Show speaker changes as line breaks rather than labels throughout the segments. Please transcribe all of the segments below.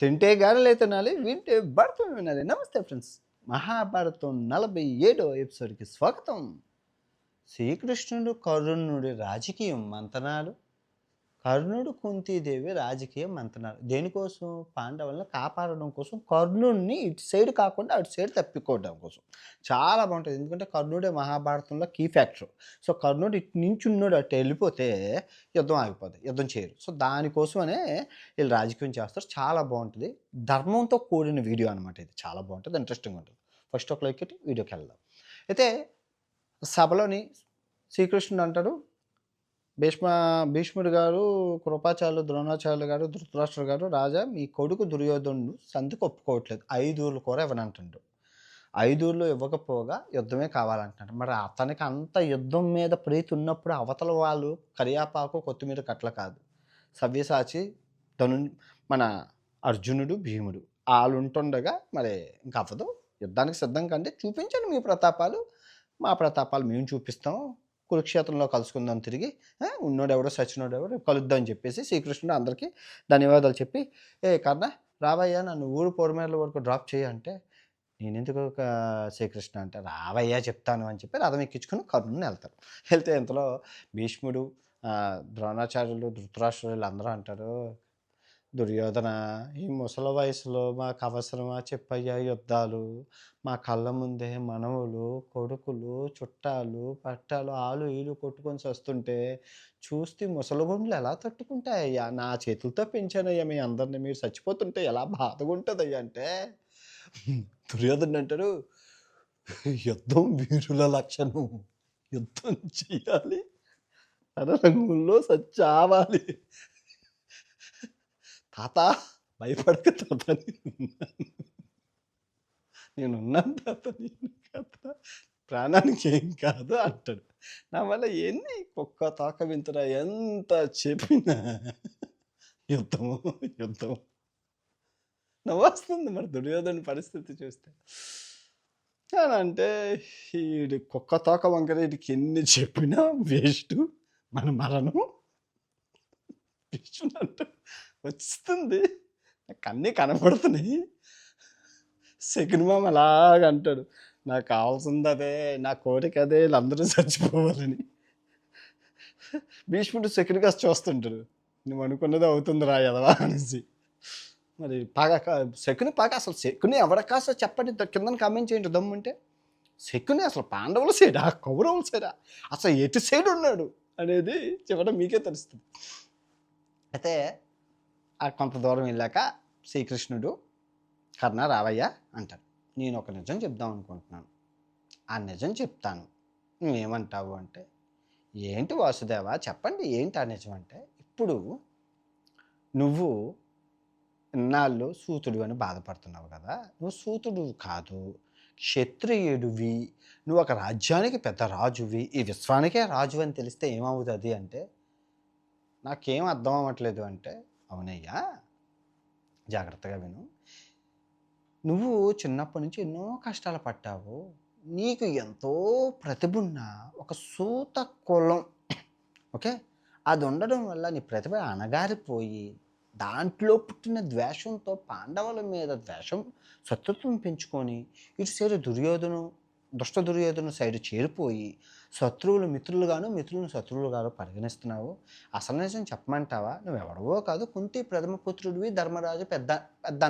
తింటే గారెలే తినాలి వింటే భారతం వినాలి. నమస్తే ఫ్రెండ్స్. మహాభారతం నలభై ఏడో ఎపిసోడ్కి స్వాగతం. శ్రీకృష్ణుడు కరుణుడి రాజకీయం మంతనాలు కర్ణుడు కుంతీదేవి రాజకీయ మంతనాలు దేనికోసం? పాండవులను కాపాడడం కోసం. కర్ణుడిని ఇటు సైడ్ కాకుండా అటు సైడ్ తప్పికోవడం కోసం. చాలా బాగుంటుంది. ఎందుకంటే కర్ణుడే మహాభారతంలో కీ ఫ్యాక్టర్. సో కర్ణుడు ఇటు నుంచి ఉన్నాడు అటు వెళ్ళిపోతే యుద్ధం ఆగిపోతుంది యుద్ధం చేయరు. సో దానికోసమనే వీళ్ళు రాజకీయం చేస్తారు. చాలా బాగుంటుంది. ధర్మంతో కూడిన వీడియో అనమాట ఇది. చాలా బాగుంటుంది. ఇంట్రెస్టింగ్ ఉంటుంది. ఫస్ట్ ఒక లైక్ వీడియోకి వెళ్దాం. అయితే సభలోని శ్రీకృష్ణుడు అంటాడు భీష్మ భీష్ముడు గారు కృపాచార్యులు ద్రోణాచార్యులు గారు ధృతరాష్ట్రుడు గారు రాజా మీ కొడుకు దుర్యోధనుడు సంధికి ఒప్పుకోవట్లేదు. ఐదుగురు కూడా ఇవ్వనంటుండు. ఐదుగురులో ఇవ్వకపోగా యుద్ధమే కావాలంటున్నాడు. మరి అతనికి అంత యుద్ధం మీద ప్రీతి ఉన్నప్పుడు అవతల వాళ్ళు కరియాపాకు కొత్తిమీర కట్ల కాదు. సవ్యసాచి ధను మన అర్జునుడు భీముడు వాళ్ళు ఉంటుండగా మరి ఇంకా అవ్వదు. యుద్ధానికి సిద్ధం కంటే చూపించండి మీ ప్రతాపాలు. మా ప్రతాపాలు మేము చూపిస్తాం. కురుక్షేత్రంలో కలుసుకుందాం తిరిగి ఉన్నోడెవడో సచినోడెవడో ఎవడో కలుద్దాం అని చెప్పేసి శ్రీకృష్ణుడు అందరికీ ధన్యవాదాలు చెప్పి ఏ కర్ణ రావయ్యా నన్ను ఊరు పొరమేర్ల వరకు డ్రాప్ చేయంటే నేను ఎందుకు ఒక శ్రీకృష్ణ అంటే రావయ్యా చెప్తాను అని చెప్పి రథం ఎక్కించుకుని కర్ణుని వెళ్తారు. వెళ్తే ఇంతలో భీష్ముడు ద్రోణాచార్యులు ధృతరాష్ట్రులు అందరూ అంటారు దుర్యోధన ఈ ముసలి వయసులో మాకు అవసరమా చెప్పయ్యా యుద్ధాలు? మా కళ్ళ ముందే మనవులు కొడుకులు చుట్టాలు పట్టాలు ఆలు ఈలు కొట్టుకొని వస్తుంటే చూస్తే ముసలిగుండ్లు ఎలా తట్టుకుంటాయ్యా? నా చేతులతో పెంచానయ్యా మీ అందరిని. మీరు చచ్చిపోతుంటే ఎలా బాధగా ఉంటుందయ్యా అంటే దుర్యోధన అంటారు యుద్ధం వీరుల లక్షణం. యుద్ధం చేయాలి. రణరంగుల్లో సచ్చావాలి. తాత భయపడక తాత నేను ఉన్నాను తాత నేను కదా ప్రాణానికి ఏం కాదు అంటాడు. నా వల్ల ఎన్ని కుక్క తాక వింతరా ఎంత చెప్పినా. యుద్ధము యుద్ధం నవ్వొస్తుంది మరి దుర్యోధన పరిస్థితి చూస్తే. అని అంటే ఈ కుక్క తోక వంకర వీడికి ఎన్ని చెప్పినా వేస్ట్. మన మరణం. భీష్ముడు వస్తుంది నాకు అన్నీ కనపడుతున్నాయి. సెకండ్ మామ అలాగ అంటాడు నాకు కావాల్సింది అదే నా కోరిక అదే వీళ్ళందరూ చచ్చిపోవాలని. భీష్ముడు సెకండ్గా చూస్తుంటాడు నువ్వు అనుకున్నది అవుతుంది రా ఎదవా అనేసి. మరి పాక శకుని పాక అసలు శకుని ఎవరికా చెప్పండి కింద కామెంట్ చేయండి దమ్ముంటే శకుని అసలు పాండవుల సైడా కౌరవుల సైడా అసలు ఎటు సైడ్ ఉన్నాడు అనేది చెప్పడం మీకే తెలుస్తుంది. అయితే కొంత దూరం వెళ్ళాక శ్రీకృష్ణుడు కర్ణ రావయ్య అంటాడు నేను ఒక నిజం చెప్దాం అనుకుంటున్నాను. ఆ నిజం చెప్తాను. నువ్వేమంటావు అంటే ఏంటి వాసుదేవ చెప్పండి ఏంటి ఆ నిజం అంటే? ఇప్పుడు నువ్వు ఇన్నాళ్ళు సూతుడు అని బాధపడుతున్నావు కదా నువ్వు సూతుడు కాదు క్షత్రియుడివి నువ్వు ఒక రాజ్యానికి పెద్ద రాజువి ఈ విశ్వానికే రాజు అని తెలిస్తే ఏమవుతుంది అంటే నాకేం అర్థం అవ్వట్లేదు అంటే అవునయ్యా? జాగ్రత్తగా విను. నువ్వు చిన్నప్పటి నుంచి ఎన్నో కష్టాలు పట్టావు. నీకు ఎంతో ప్రతిభ ఉన్న ఒక సూత కులం. ఓకే? అది ఉండడం వల్ల నీ ప్రతిభ అణగారిపోయి దాంట్లో పుట్టిన ద్వేషంతో పాండవుల మీద ద్వేషం శత్రుత్వం పెంచుకొని ఇటు సైడు దుర్యోధను దుష్ట దుర్యోధను సైడు చేరిపోయి శత్రువులు మిత్రులుగాను మిత్రులను శత్రువులుగాను పరిగణిస్తున్నావు. అసలు నిజం చెప్పమంటావా? నువ్వు ఎవడవో కాదు కుంతి ప్రథమ పుత్రుడివి ధర్మరాజు పెద్ద పెద్ద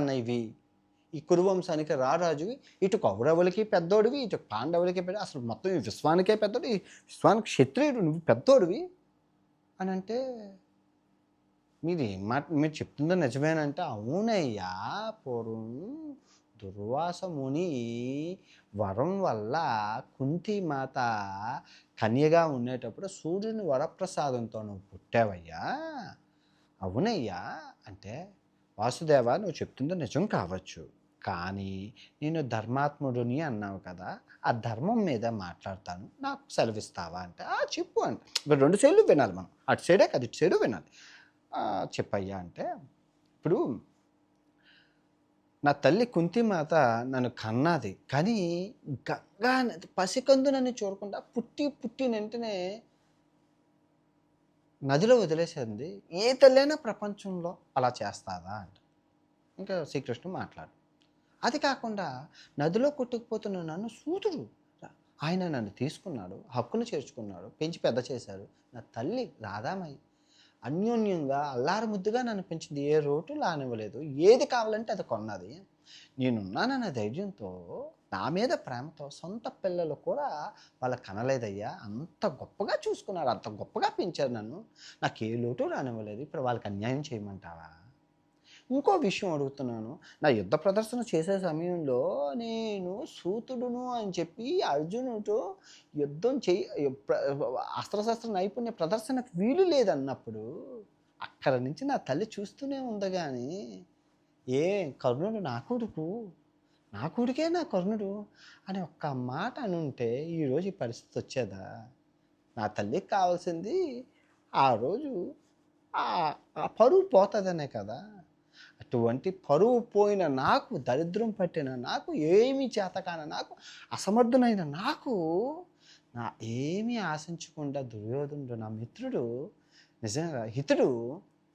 ఈ కురువంశానికి రారాజువి ఇటు కౌరవులకి పెద్దోడివి ఇటు పాండవులకి పెద్ద అసలు మొత్తం ఈ విశ్వానికే పెద్దోడు ఈ విశ్వానికి క్షత్రియుడు నువ్వు పెద్దోడివి? అని అంటే మీరు ఏం మాట మీరు చెప్తుందో నిజమేనంటే అవునయ్యా పూర్వం దుర్వాస ముని వరం వల్ల కుంతి మాత కన్యగా ఉండేటప్పుడు సూర్యుని వరప్రసాదంతో నువ్వు పుట్టావయ్యా. అవునయ్యా. అంటే వాసుదేవ నువ్వు చెప్తుందో నిజం కావచ్చు. కానీ నేను ధర్మాత్ముడిని అన్నావు కదా ఆ ధర్మం మీద మాట్లాడతాను. నాకు సెలవిస్తావా అంటే ఆ చెప్పు అంటే. ఇప్పుడు రెండు సైడ్లు వినాలి మనం. అటు సైడే కదా ఇటు సైడు వినాలి. చెప్పయ్యా అంటే ఇప్పుడు నా తల్లి కుంతిమాత నన్ను కన్నది. కానీ గంగా నది పసికందు నన్ను చూడకుండా పుట్టి పుట్టిన వెంటనే నదిలో వదిలేసింది. ఏ తల్లైనా ప్రపంచంలో అలా చేస్తాదా అంట. ఇంకా శ్రీకృష్ణుడు మాట్లాడు. అది కాకుండా నదిలో కొట్టుకుపోతున్న నన్ను సూతుడు. ఆయన నన్ను తీసుకున్నాడు హక్కును చేర్చుకున్నాడు పెంచి పెద్ద చేశారు. నా తల్లి రాధామయ్య అన్యోన్యంగా అల్లారముద్దుగా నన్ను పెంచింది. ఏ రోటు లానివ్వలేదు. ఏది కావాలంటే అది కొన్నది. నేనున్నానన్న ధైర్యంతో నా మీద ప్రేమతో సొంత పిల్లలు కూడా వాళ్ళ కనలేదయ్యా. అంత గొప్పగా చూసుకున్నారు. అంత గొప్పగా పెంచారు నన్ను. నాకు ఏ లోటు రానివ్వలేదు. ఇప్పుడు వాళ్ళకి అన్యాయం చేయమంటావా? ఇంకో విషయం అడుగుతున్నాను. నా యుద్ధ ప్రదర్శన చేసే సమయంలో నేను సూతుడును అని చెప్పి అర్జునుడు యుద్ధం చేయి అస్త్రశస్త్ర నైపుణ్య ప్రదర్శనకు వీలు లేదన్నప్పుడు అక్కడ నుంచి నా తల్లి చూస్తూనే ఉంది కానీ ఏ కర్ణుడు నా కొడుకు? నా కొడుకే నా కర్ణుడు? అని ఒక్క మాట అనుంటే ఈరోజు ఈ పరిస్థితి వచ్చేదా? నా తల్లికి కావాల్సింది ఆ రోజు ఆ ఆ పరువు పోతుందనే కదా? అటువంటి పరువు పోయిన నాకు దరిద్రం పట్టిన నాకు ఏమి చేతకాన నాకు అసమర్థునైన నాకు నా ఏమీ ఆశించకుండా దుర్యోధనుడు నా మిత్రుడు నిజంగా హితుడు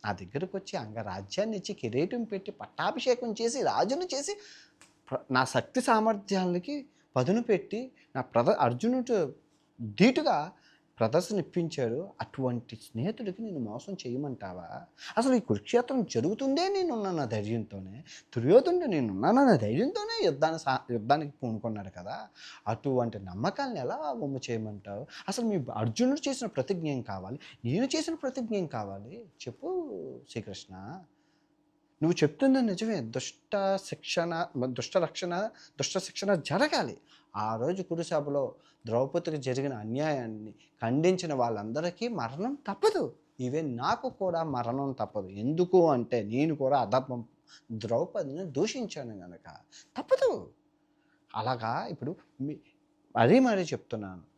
నా దగ్గరకు వచ్చి అంగరాజ్యాన్ని ఇచ్చి కిరీటం పెట్టి పట్టాభిషేకం చేసి రాజును చేసి నా శక్తి సామర్థ్యాలకి పదును పెట్టి నా ప్రద అర్జునుడు ధీటుగా ప్రదర్శన ఇప్పించాడు అటువంటి స్నేహితుడికి నేను మోసం చేయమంటావా? అసలు ఈ కురుక్షేత్రం జరుగుతుందే నేనున్నాను ధైర్యంతోనే దుర్యోధనుడు నేనున్నానన్న ధైర్యంతోనే యుద్ధాన్ని సా యుద్ధానికి పూనుకున్నాడు కదా? అటువంటి నమ్మకాలను ఎలా బొమ్మ చేయమంటావు? అసలు మీ అర్జునుడు చేసిన ప్రతిజ్ఞ ఏం కావాలి? నేను చేసిన ప్రతిజ్ఞ ఏం కావాలి? చెప్పు శ్రీకృష్ణ. నువ్వు చెప్తున్న నిజమే. దుష్ట శిక్షణ దుష్ట రక్షణ దుష్ట శిక్షణ జరగాలి. ఆ రోజు కురుసభలో ద్రౌపదికి జరిగిన అన్యాయాన్ని ఖండించిన వాళ్ళందరికీ మరణం తప్పదు. ఈవెన్ నాకు కూడా మరణం తప్పదు. ఎందుకు అంటే నేను కూడా అధర్మం ద్రౌపదిని దూషించాను కనుక తప్పదు. అలాగా ఇప్పుడు మీ మరీ మరీ చెప్తున్నాను.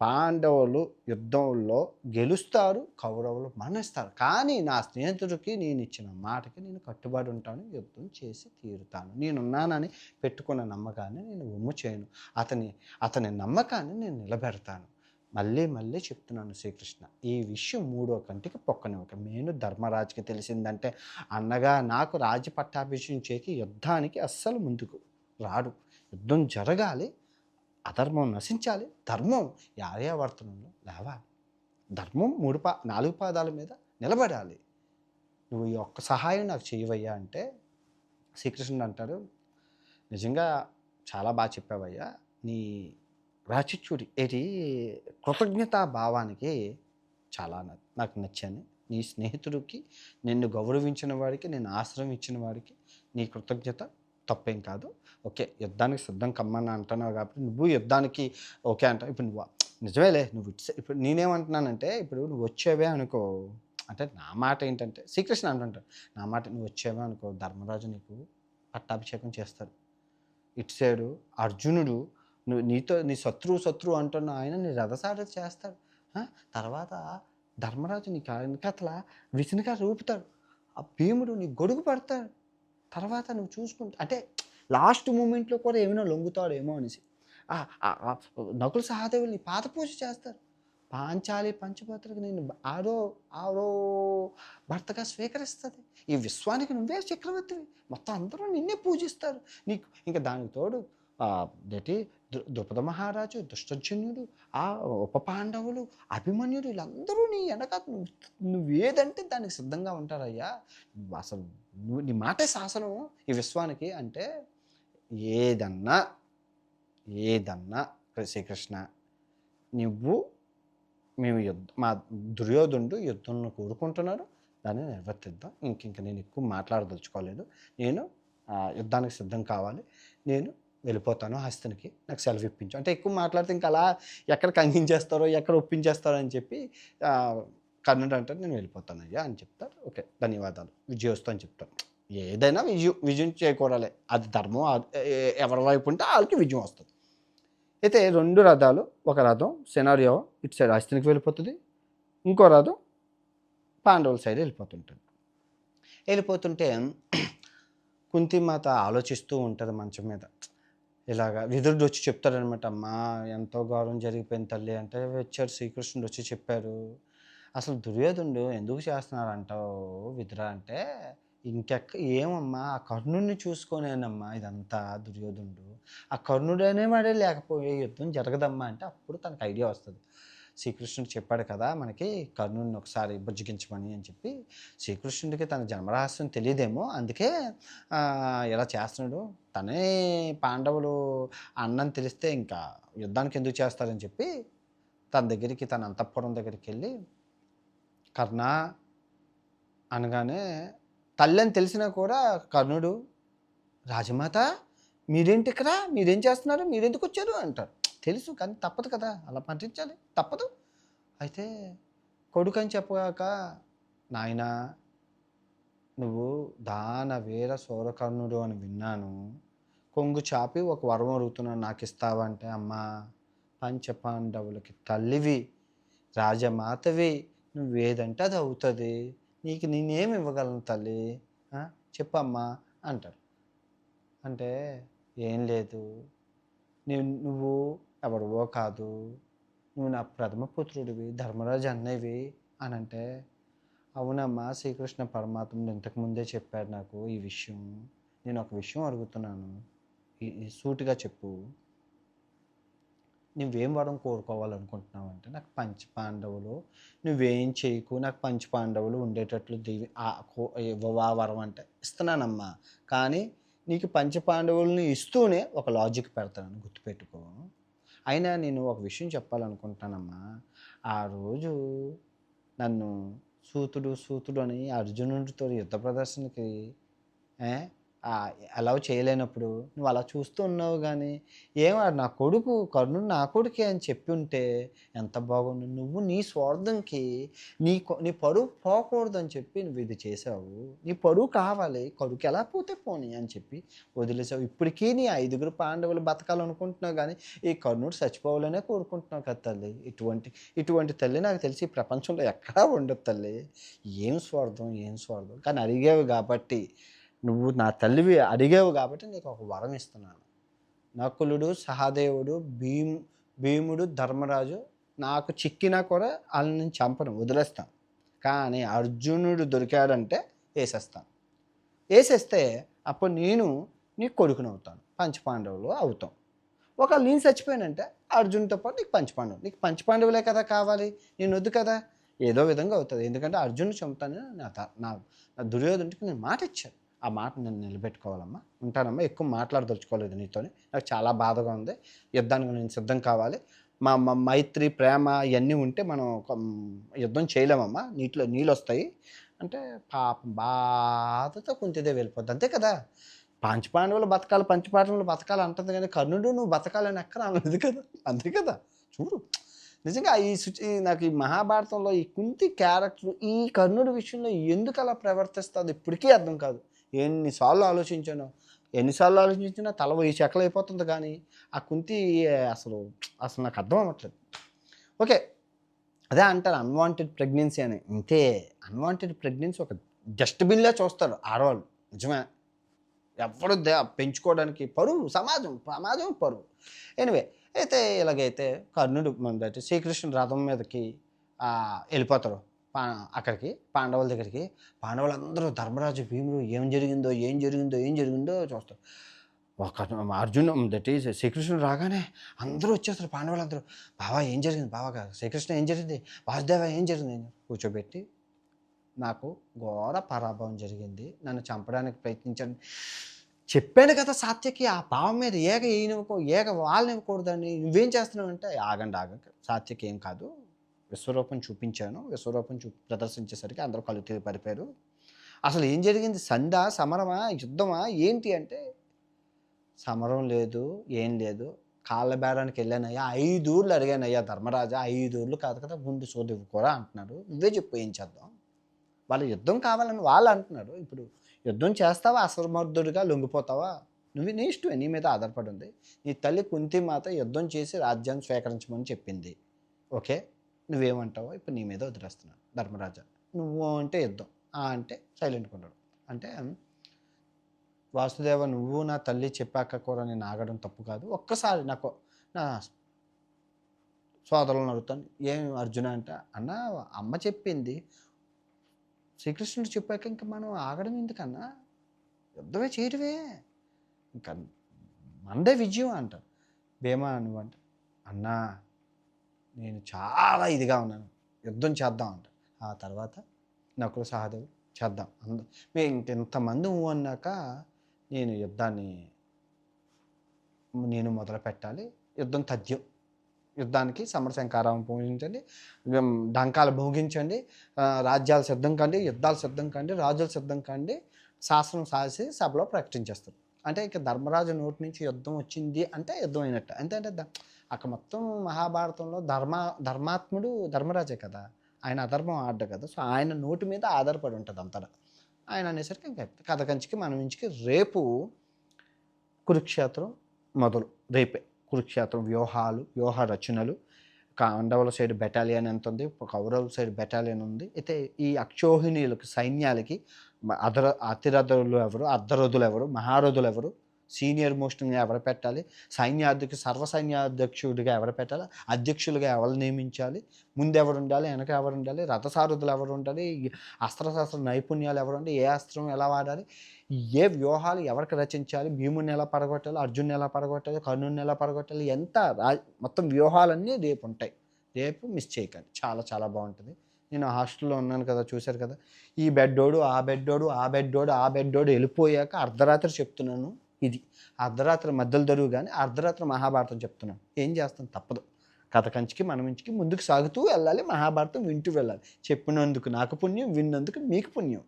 పాండవులు యుద్ధంలో గెలుస్తారు కౌరవులు మరణిస్తారు. కానీ నా స్నేహితుడికి నేను ఇచ్చిన మాటకి నేను కట్టుబడి ఉంటాను యుద్ధం చేసి తీరుతాను. నేనున్నానని పెట్టుకున్న నమ్మకాన్ని నేను ఉమ్ము చేయను. అతని అతని నమ్మకాన్ని నేను నిలబెడతాను. మళ్ళీ మళ్ళీ చెప్తున్నాను శ్రీకృష్ణ ఈ విషయం మూడో కంటికి పొక్కనివ్వక. నేను ధర్మరాజుకి తెలిసిందంటే అన్నగా నాకు రాజ్య పట్టాభిషేకం చేసి యుద్ధానికి అస్సలు ముందుకు రాడు. యుద్ధం జరగాలి అధర్మం నశించాలి. ధర్మం యార్యావర్తనంలో లేవాలి. ధర్మం మూడు పా నాలుగు పాదాల మీద నిలబడాలి. నువ్వు ఈ ఒక్క సహాయం నాకు చేయవయ్యా అంటే శ్రీకృష్ణుడు అంటాడు నిజంగా చాలా బాగా చెప్పావయ్యా. నీ రాచిచ్చుడి ఏది కృతజ్ఞతా భావానికి చాలా నాకు నచ్చాను. నీ స్నేహితుడికి నిన్ను గౌరవించిన వాడికి నేను ఆశ్రయం ఇచ్చిన వాడికి నీ కృతజ్ఞత తప్పేం కాదు. ఓకే యుద్ధానికి సిద్ధం కమ్మని అంటున్నావు కాబట్టి నువ్వు యుద్ధానికి ఓకే అంటావు ఇప్పుడు నువ్వు నిజమేలే నువ్వు ఇట్స్ ఇప్పుడు నేనేమంటున్నానంటే ఇప్పుడు నువ్వు వచ్చేవే అనుకో. అంటే నా మాట ఏంటంటే శ్రీకృష్ణ అంటుంటాడు నా మాట నువ్వు వచ్చేవే అనుకో ధర్మరాజు నీకు పట్టాభిషేకం చేస్తాడు ఇటు సైడు అర్జునుడు నువ్వు నీతో నీ శత్రువు శత్రువు అంటున్న ఆయన నీ రథసారథి చేస్తాడు. తర్వాత ధర్మరాజు నీ వెనకతల విసినగా రూపుతాడు. ఆ భీముడు నీ గొడుగు పడతాడు. తర్వాత నువ్వు చూసుకుంటా అంటే లాస్ట్ మూమెంట్లో కూడా ఏమైనా లొంగుతాడేమో అనేసి. ఆ- నకుల సహదేవుల్ని పాత పూజ చేస్తారు. పాంచాలి పంచపాత్రకు నేను ఆరో ఆరో భర్తగా స్వీకరిస్తుంది. ఈ విశ్వానికి నువ్వే చక్రవర్తివి. మొత్తం అందరూ నిన్నే పూజిస్తారు. నీకు ఇంకా దానికి తోడు ఏంటి ద్రుపద మహారాజు దుష్టజన్యుడు ఆ ఉప పాండవులు అభిమన్యుడు వీళ్ళందరూ నీ వెనక నువ్వు ఏదంటే దానికి సిద్ధంగా ఉంటారయ్యా. అసలు నువ్వు నీ మాటే శాసనం ఈ విశ్వానికి అంటే ఏదన్నా ఏదన్నా శ్రీకృష్ణ నువ్వు మేము యుద్ధ మా దుర్యోధనుడు యుద్ధంలో కోరుకుంటున్నారు. దాన్ని నిర్వర్తిద్దాం. ఇంక ఇంక నేను ఎక్కువ మాట్లాడదలుచుకోలేదు. నేను ఆ, యుద్ధానికి సిద్ధం కావాలి. నేను వెళ్ళిపోతాను హస్తినికి నాకు సెలవు ఇప్పించు. అంటే ఎక్కువ మాట్లాడితే ఇంకా అలా ఎక్కడ కంగించేస్తారో ఎక్కడ ఒప్పించేస్తారో అని చెప్పి కన్నడ కర్ణుడు నేను వెళ్ళిపోతాను అయ్యా అని చెప్తారు. ఓకే ధన్యవాదాలు. విజయోస్తు అని చెప్తాను ఏదైనా విజయం విజయం చేకూడాలి అది ధర్మం అది- ఎవరి వైపు ఉంటే వాళ్ళకి విజయం వస్తుంది. అయితే రెండు రథాలు ఒక రథం సెనారియో ఇటు సైడ్ హస్తినికి వెళ్ళిపోతుంది. ఇంకో రథం పాండవుల సైడ్ వెళ్ళిపోతుంటుంది. వెళ్ళిపోతుంటే కుంతిమాత ఆలోచిస్తూ ఉంటుంది మంచం మీద. ఇలాగా విదురుడు వచ్చి చెప్తాడనమాట అమ్మా ఎంతో గౌరవం జరిగిపోయింది తల్లి అంటే వచ్చారు శ్రీకృష్ణుడు వచ్చి చెప్పారు. అసలు దుర్యోధనుడు ఎందుకు చేస్తున్నారు అంటావు విదుర? అంటే ఇంకెక్క ఏమమ్మా ఆ కర్ణుడిని చూసుకోనేనమ్మా ఇదంతా దుర్యోధనుడు. ఆ కర్ణుడు అనేవాడే లేకపోయే యుద్ధం జరగదమ్మా అంటే అప్పుడు తనకు ఐడియా వస్తుంది. శ్రీకృష్ణుడు చెప్పాడు కదా మనకి కర్ణుడిని ఒకసారి బుజ్జగించమని అని చెప్పి. శ్రీకృష్ణుడికి తన జన్మరహస్యం తెలియదేమో. అందుకే ఇలా చేస్తున్నాడు? తనే పాండవులు అన్నం తెలిస్తే ఇంకా యుద్ధానికి ఎందుకు చేస్తారని చెప్పి తన దగ్గరికి తన అంతఃపురం దగ్గరికి వెళ్ళి కర్ణ అనగానే తల్లి అని తెలిసినా కూడా కర్ణుడు రాజమాత మీరేంటి ఇక్కడ? మీరేం చేస్తున్నారు? మీరెందుకు వచ్చారు? అంటారు తెలుసు కానీ తప్పదు కదా అలా పంపించాలి. తప్పదు. అయితే కొడుకు అని చెప్పగాక నాయన నువ్వు దాన వీర సౌరకర్ణుడు అని విన్నాను. కొంగు చాపి ఒక వరం అడుగుతున్నాను నాకు ఇస్తావా అంటే అమ్మా పంచపాండవులకి తల్లివి రాజమాతవి నువ్వేదంటే అది అవుతుంది. నీకు నేనేమి ఇవ్వగలను తల్లి? చెప్పమ్మా అంటారు అంటే ఏం లేదు. నేను నువ్వు ఎవరివో కాదు. నువ్వు నా ప్రథమ పుత్రుడివి ధర్మరాజు అన్నయ్యవి అని అంటే అవునమ్మా శ్రీకృష్ణ పరమాత్ముడు ఇంతకుముందే చెప్పాడు నాకు ఈ విషయం. నేను ఒక విషయం అడుగుతున్నాను. ఈ సూటిగా చెప్పు. నువ్వేం వరం కోరుకోవాలనుకుంటున్నావు అంటే నాకు పంచ పాండవులు నువ్వేం చేయకు నాకు పంచ పాండవులు ఉండేటట్లు దేవి ఆ వరం అంటే ఇస్తున్నానమ్మా. కానీ నీకు పంచ పాండవుల్ని ఇస్తూనే ఒక లాజిక్ పెడతాను గుర్తుపెట్టుకో. అయినా నేను ఒక విషయం చెప్పాలనుకుంటానమ్మా. ఆ రోజు నన్ను సూతుడు సూతుడు అని అర్జునుడితో యుద్ధ ప్రదర్శనకి అలౌ చేయలేనప్పుడు నువ్వు అలా చూస్తూ ఉన్నావు కానీ ఏమో నా కొడుకు కర్ణుడు నా కొడుకే అని చెప్పి ఉంటే ఎంత బాగుండు. నువ్వు నీ స్వార్థంకి నీ నీ పరువు పోకూడదు అని చెప్పి నువ్వు ఇది చేసావు. నీ పరువు కావాలి. కొడుకు ఎలా పోతే పోనీ అని చెప్పి వదిలేసావు. ఇప్పటికీ నీ ఐదుగురు పాండవులు బతకాలనుకుంటున్నావు కానీ ఈ కర్ణుడు చచ్చిపోవాలనే కోరుకుంటున్నావు కదా తల్లి. ఇటువంటి ఇటువంటి తల్లి నాకు తెలిసి ఈ ప్రపంచంలో ఎక్కడా ఉండదు తల్లి. ఏం స్వార్థం ఏం స్వార్థం? కానీ అడిగేవి కాబట్టి నువ్వు నా తల్లివి అడిగావు కాబట్టి నీకు ఒక వరం ఇస్తున్నాను. నకులుడు సహదేవుడు భీమ్ భీముడు ధర్మరాజు నాకు చిక్కినా కూడా వాళ్ళని నేను చంపను వదిలేస్తాను. కానీ అర్జునుడు దొరికాడంటే వేసేస్తాను. వేసేస్తే అప్పుడు నేను నీ కొడుకుని అవుతాను పంచపాండవులు అవుతాం. ఒకవేళ నేను చచ్చిపోయానంటే అర్జున్తో పాటు నీకు పంచపాండవులు. నీకు పంచపాండవులే కదా కావాలి నేను వద్దు కదా? ఏదో విధంగా అవుతుంది. ఎందుకంటే అర్జునుడు చంపుతాను నా త- నా నా దుర్యోధనుడికి నేను మాట ఇచ్చాను ఆ మాట నేను నిలబెట్టుకోవాలమ్మా. ఉంటానమ్మా ఎక్కువ మాట్లాడదలుచుకోలేదు నీతోని. నాకు చాలా బాధగా ఉంది. యుద్ధానికి నేను సిద్ధం కావాలి. మా మైత్రి ప్రేమ ఇవన్నీ ఉంటే మనం ఒక యుద్ధం చేయలేమమ్మా. నీటిలో నీళ్ళు వస్తాయి అంటే పాపం బాధతో కొంతదే వెళ్ళిపోద్ది. అంతే కదా? పంచపాండవులు బతకాలి పంచపాండవులు బతకాలి అంటుంది కానీ కర్ణుడు నువ్వు బతకాలని ఎక్కడ అన్నది కదా? అంతే కదా? చూడు. నిజంగా ఈ సుచి నాకు ఈ మహాభారతంలో ఈ కుంతి క్యారెక్టర్ ఈ కర్ణుడి విషయంలో ఎందుకు అలా ప్రవర్తిస్తుంది ఇప్పటికీ అర్థం కాదు. ఎన్నిసార్లు ఆలోచించాను ఎన్నిసార్లు ఆలోచించినా తల ఈ చెక్కలు అయిపోతుంది కానీ ఆ కుంతి అసలు అసలు నాకు అర్థం అవ్వట్లేదు. ఓకే అదే అంటారు అన్వాంటెడ్ ప్రెగ్నెన్సీ అని. అంతే అన్వాంటెడ్ ప్రెగ్నెన్సీ ఒక డస్ట్బిన్లా చూస్తారు ఆడవాళ్ళు. నిజమే. ఎవరు పెంచుకోవడానికి పరువు సమాజం సమాజం పరువు ఎనివే అయితే ఇలాగైతే కర్ణుడు అంటే శ్రీకృష్ణుడు రథం మీదకి వెళ్ళిపోతారు. పా అక్కడికి పాండవుల దగ్గరికి. పాండవులందరూ ధర్మరాజు భీముడు ఏం జరిగిందో ఏం జరిగిందో ఏం జరిగిందో చూస్తారు. ఒక అర్జున్ దట్ ఈజ్ శ్రీకృష్ణుడు రాగానే అందరూ వచ్చేస్తారు పాండవులందరూ. బావా ఏం జరిగింది? బావా గారు శ్రీకృష్ణ ఏం జరిగింది? వాసుదేవ ఏం జరిగింది? కూర్చోబెట్టి నాకు ఘోర పరాభవం జరిగింది. నన్ను చంపడానికి ప్రయత్నించండి. చెప్పాను కదా సాత్యకి ఆ పావం మీద ఏగ ఈయనకో ఏగ వాళ్ళనివ్వకూడదని నువ్వేం చేస్తున్నావు అంటే ఆగండి ఆగండి. సాత్యకి ఏం కాదు విశ్వరూపం చూపించాను. విశ్వరూపం చూ ప్రదర్శించేసరికి అందరూ కళ్ళు తిరిగి పడిపోయారు. అసలు ఏం జరిగింది? సందా సమరమా? యుద్ధమా? ఏంటి అంటే సమరం లేదు ఏం లేదు. కాళ్ళ బేరానికి వెళ్ళానయ్యా ఐదూర్లు అడిగానయ్యా ధర్మరాజా ఐదూర్లు కాదు కదా గుండు సోది కూడా అంటున్నారు. నువ్వే చెప్పు ఏం చేద్దాం? వాళ్ళు యుద్ధం కావాలని వాళ్ళు అంటున్నారు. ఇప్పుడు యుద్ధం చేస్తావా? అసమర్థుడిగా లొంగిపోతావా? నువ్వు నీ ఇష్టం నీ మీద ఆధారపడి ఉంది. నీ తల్లి కుంతి మాత యుద్ధం చేసి రాజ్యాన్ని స్వీకరించమని చెప్పింది. ఓకే? నువ్వేమంటావో ఇప్పుడు నీ మీద వదిలేస్తున్నాను ధర్మరాజా. నువ్వు అంటే యుద్ధం ఆ అంటే సైలెంట్గా ఉండడం అంటే వాసుదేవ నువ్వు నా తల్లి చెప్పాక కూడా నేను ఆగడం తప్పు కాదు. ఒక్కసారి నాకు నా సోదరులను అడుగుతాను ఏం అర్జున అంటే? అన్న అమ్మ చెప్పింది. శ్రీకృష్ణుడు చెప్పాక ఇంకా మనం ఆగడం ఎందుకన్నా? యుద్ధమే చేయడమే. ఇంకా మందే విజయం అంటారు. భీమా నువ్వు అన్నా నేను చాలా ఇదిగా ఉన్నాను. యుద్ధం చేద్దాం అంట. ఆ తర్వాత నకుల సహదేవుడు చేద్దాం. అంద మేము ఇంతమంది అన్నాక నేను యుద్ధాన్ని నేను మొదలు పెట్టాలి. యుద్ధం తథ్యం. యుద్ధానికి సమరశంకారం పూజించండి. డంకాలు భోగించండి. రాజ్యాలు సిద్ధం కండి యుద్ధాలు సిద్ధం కండి రాజులు సిద్ధం కండి శాస్త్రం సాసి సభలో ప్రకటించేస్తారు. అంటే ఇక ధర్మరాజు నోటి నుంచి యుద్ధం వచ్చింది అంటే యుద్ధం అయినట్టు. అంటే అంటే అక్కడ మొత్తం మహాభారతంలో ధర్మ ధర్మాత్ముడు ధర్మరాజే కదా. ఆయన అధర్మం ఆడ్డ కదా. సో ఆయన నోటి మీద ఆధారపడి ఉంటుంది అంతటా. ఆయన అనేసరికి ఇంకా కథ కంచికి మనం ఇంచుకి రేపు కురుక్షేత్రం మొదలు రేపే. కురుక్షేత్రం వ్యూహాలు వ్యూహ రచనలు కాండవుల సైడ్ బెటాలియన్ ఎంత ఉంది కౌరవుల సైడ్ బెటాలియన్ ఉంది. అయితే ఈ అక్షోహిణీలకు సైన్యాలకి అధర అతిరథులు ఎవరు అర్ధరథులు ఎవరు మహారథులు ఎవరు సీనియర్ మోస్ట్గా ఎవరు పెట్టాలి? సైన్యాధ్యక్ష సర్వ సైన్యాధ్యక్షుడిగా ఎవరు పెట్టాలి? అధ్యక్షులుగా ఎవరు నియమించాలి? ముందు ఎవరు ఉండాలి వెనక ఎవరు ఉండాలి రథసారథులు ఎవరు ఉండాలి ఈ అస్త్రశాస్త్ర నైపుణ్యాలు ఎవరు ఉండాలి ఏ అస్త్రం ఎలా వాడాలి? ఏ వ్యూహాలు ఎవరికి రచించాలి? భీముని ఎలా పడగొట్టాలి? అర్జున్ని ఎలా పడగొట్టాలి? కర్ణుని ఎలా పడగొట్టాలి? ఎంత రా మొత్తం వ్యూహాలన్నీ రేపు ఉంటాయి. రేపు మిస్ చేయకండి. చాలా చాలా బాగుంటుంది. నేను హాస్టల్లో ఉన్నాను కదా చూశారు కదా. ఈ బెడ్డోడు ఆ బెడ్డోడు ఆ బెడ్డోడు ఆ బెడ్డోడు వెళ్ళిపోయాక అర్ధరాత్రి చెప్తున్నాను. ఇది. అర్ధరాత్రి మధ్యలో దొరువు కానీ అర్ధరాత్రి మహాభారతం చెప్తున్నాను. ఏం చేస్తాం? తప్పదు. కథ కంచికి మనం ముందుకు సాగుతూ వెళ్ళాలి మహాభారతం వింటూ వెళ్ళాలి. చెప్పినందుకు నాకు పుణ్యం విన్నందుకు మీకు పుణ్యం.